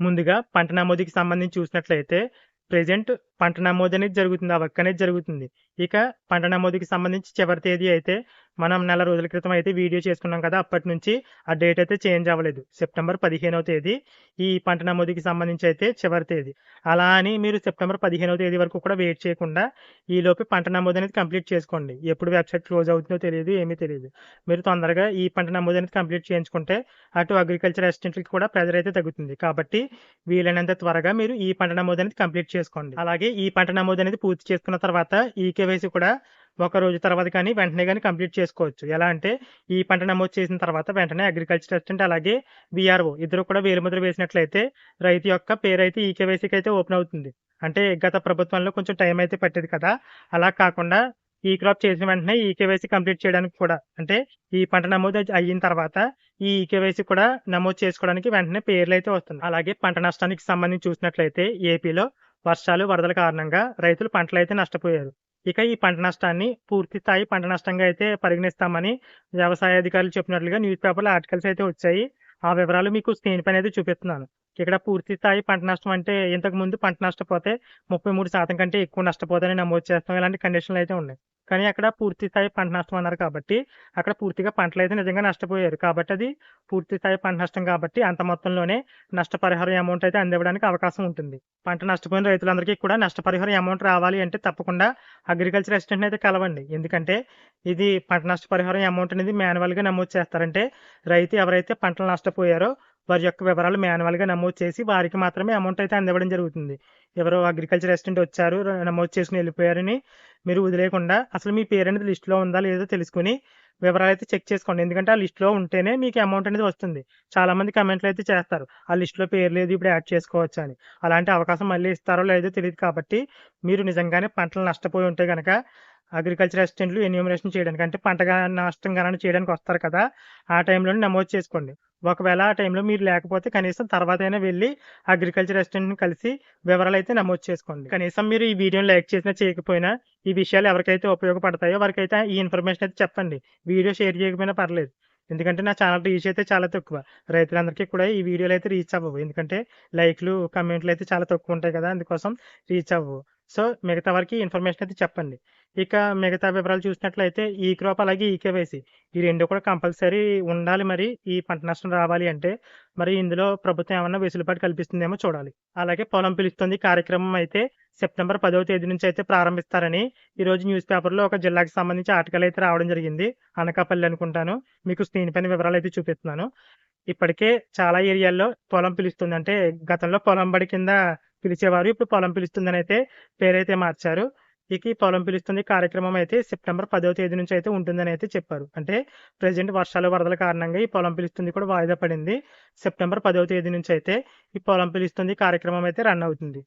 ముందుగా పంట నమోదుకి సంబంధించి చూసినట్లయితే ప్రజెంట్ పంట నమోదు అనేది జరుగుతుంది. ఆ వర్క్ అనేది జరుగుతుంది. ఇక పంట నమోదుకి సంబంధించి చివరి తేదీ అయితే మనం నెల రోజుల క్రితం అయితే వీడియో చేసుకున్నాం కదా! అప్పటి నుంచి ఆ డేట్ అయితే చేంజ్ అవ్వలేదు. సెప్టెంబర్ 15వ తేదీ ఈ పంట నమోదుకి సంబంధించి అయితే చివరి తేదీ. అలా అని మీరు సెప్టెంబర్ 15వ తేదీ వరకు కూడా వెయిట్ చేయకుండా ఈలోపు పంట నమోదు అనేది కంప్లీట్ చేసుకోండి. ఎప్పుడు వెబ్‌సైట్ క్లోజ్ అవుతుందో తెలియదు ఏమీ తెలియదు మీరు తొందరగా ఈ పంట నమోదు అనేది కంప్లీట్ చేయించుకుంటే అటు అగ్రికల్చర్ అసిస్టెంట్‌లకి కూడా ప్రెజర్ అయితే తగ్గుతుంది. కాబట్టి వీలైనంత త్వరగా మీరు ఈ పంట నమోదు అనేది కంప్లీట్ చేసుకోండి. అలాగే ఈ పంట నమోదు అనేది పూర్తి చేసుకున్న తర్వాత ఈ కేవైసీ కూడా ఒక రోజు తర్వాత కానీ వెంటనే కానీ కంప్లీట్ చేసుకోవచ్చు. ఎలా అంటే ఈ పంట నమోదు చేసిన తర్వాత వెంటనే అగ్రికల్చర్ అసిస్టెంట్ అలాగే వీఆర్‌ఓ ఇద్దరు కూడా వేలుముద్ర వేసినట్లయితే రైతు యొక్క పేరు అయితే ఈ కేవైసీకి అయితే ఓపెన్ అవుతుంది. అంటే గత ప్రభుత్వంలో కొంచెం టైం అయితే పట్టేది కదా! అలా కాకుండా ఈ క్రాప్ చేసిన వెంటనే ఈ కేవైసీ కంప్లీట్ చేయడానికి కూడా అంటే ఈ పంట నమోదు అయిన తర్వాత ఈ ఈకేవైసీ కూడా నమోదు చేసుకోవడానికి వెంటనే పేర్లయితే వస్తుంది అలాగే పంట నష్టానికి సంబంధించి చూసినట్లయితే ఏపీలో వర్షాలు, వరదల కారణంగా రైతులు పంటలైతే నష్టపోయారు. ఇక ఈ పంట నష్టాన్ని పూర్తి స్థాయి పంట నష్టంగా అయితే పరిగణిస్తామని వ్యవసాయ అధికారులు చెప్పినట్లుగా న్యూస్ పేపర్‌లో ఆర్టికల్స్ అయితే వచ్చాయి. ఆ వివరాలు మీకు స్క్రీన్ పైన అయితే చూపిస్తున్నాను. ఇక్కడ పూర్తి స్థాయి పంట నష్టం అంటే ఇంతకుముందు పంట నష్టపోతే 33% కంటే ఎక్కువ నష్టపోతాయని నమోదు చేస్తాం. ఇలాంటి కండిషన్‌లు అయితే ఉన్నాయి. కానీ అక్కడ పూర్తి స్థాయి పంట నష్టం అన్నారు కాబట్టి అక్కడ పూర్తిగా పంటలైతే నిజంగా నష్టపోయారు. కాబట్టి అది పూర్తి స్థాయి పంట నష్టం కాబట్టి అంత మొత్తంలోనే నష్టపరిహారం అమౌంట్ అయితే అందివ్వడానికి అవకాశం ఉంటుంది. పంట నష్టపోయిన రైతులందరికీ కూడా నష్టపరిహారం అమౌంట్ రావాలి అంటే తప్పకుండా అగ్రికల్చర్ అసిస్టెంట్‌ని అయితే కలవండి. ఎందుకంటే ఇది పంట నష్టపరిహారం అమౌంట్ అనేది మాన్యువల్‌గా నమోదు చేస్తారంటే రైతు ఎవరైతే పంటలు నష్టపోయారో వారి యొక్క వివరాలు మాన్యువల్‌గా నమోదు చేసి వారికి మాత్రమే అమౌంట్ అయితే అందివ్వడం జరుగుతుంది. ఎవరో అగ్రికల్చర్ అసిస్టెంట్ వచ్చారు నమోదు చేసుకుని వెళ్ళిపోయారని మీరు వదిలేయకుండా అసలు మీ పేరు అనేది లిస్టులో ఉందా లేదో తెలుసుకుని వివరాలు అయితే చెక్ చేసుకోండి. ఎందుకంటే ఆ లిస్టులో ఉంటేనే మీకు అమౌంట్ అనేది వస్తుంది. చాలామంది కమెంట్లు అయితే చేస్తారు. ఆ లిస్ట్‌లో పేరు లేదు ఇప్పుడు యాడ్ చేసుకోవచ్చు అని. అలాంటి అవకాశం మళ్ళీ ఇస్తారో లేదో తెలియదు కాబట్టి మీరు నిజంగానే పంటలు నష్టపోయి ఉంటే కనుక అగ్రికల్చర్ అసిస్టెంట్‌లు ఎన్యూమరేషన్ చేయడానికి అంటే పంట నష్టం గణన చేయడానికి వస్తారు కదా! ఆ టైంలోనే నమోదు చేసుకోండి. ఒకవేళ ఆ టైంలో మీరు లేకపోతే కనీసం తర్వాత అయినా వెళ్ళి అగ్రికల్చర్ అసిస్టెంట్‌ని కలిసి వివరాలు అయితే నమోదు చేసుకోండి. కనీసం మీరు ఈ వీడియోని లైక్ చేసినా చేయకపోయినా ఈ విషయాలు ఎవరికైతే ఉపయోగపడతాయో వారికైతే ఈ ఇన్ఫర్మేషన్ అయితే చెప్పండి. వీడియో షేర్ చేయకపోయినా పర్లేదు. ఎందుకంటే నా ఛానల్ రీచ్ అయితే చాలా తక్కువ. రైతులందరికీ కూడా ఈ వీడియోలు అయితే రీచ్ అవ్వవు. ఎందుకంటే లైక్‌లు, కమెంట్లు అయితే చాలా తక్కువ ఉంటాయి కదా! అందుకోసం రీచ్ అవ్వవు. సో మిగతా వారికి ఇన్ఫర్మేషన్ అయితే చెప్పండి. ఇక మిగతా వివరాలు చూసినట్లయితే ఈ క్రాప్ అలాగే ఈకేవైసీ ఈ రెండు కూడా కంపల్సరీ ఉండాలి మరి ఈ పంట నష్టం రావాలి అంటే. మరి ఇందులో ప్రభుత్వం ఏమన్నా వెసులుబాటు కల్పిస్తుందేమో చూడాలి. అలాగే పొలం పిలుస్తుంది కార్యక్రమం అయితే సెప్టెంబర్ పదవ తేదీ నుంచి అయితే ప్రారంభిస్తారని ఈరోజు న్యూస్ పేపర్‌లో ఒక జిల్లాకి సంబంధించి ఆర్టికల్ అయితే రావడం జరిగింది. అనకాపల్లి అనుకుంటాను. మీకు స్క్రీన్ పైన వివరాలు అయితే చూపిస్తున్నాను. ఇప్పటికే చాలా ఏరియాల్లో పొలం పిలుస్తుంది అంటే గతంలో పొలం బడి కింద పిలిచేవారు. ఇప్పుడు పొలం పిలుస్తుందని అయితే పేరైతే మార్చారు. ఇక ఈ పొలం పిలుస్తుంది కార్యక్రమం అయితే సెప్టెంబర్ పదవ తేదీ నుంచి అయితే ఉంటుందని అయితే చెప్పారు. అంటే ప్రజెంట్ వర్షాలు, వరదల కారణంగా ఈ పొలం పిలుస్తుంది కూడా వాయిదా పడింది. సెప్టెంబర్ పదవ తేదీ నుంచి అయితే ఈ పొలం పిలుస్తుంది కార్యక్రమం అయితే రన్ అవుతుంది.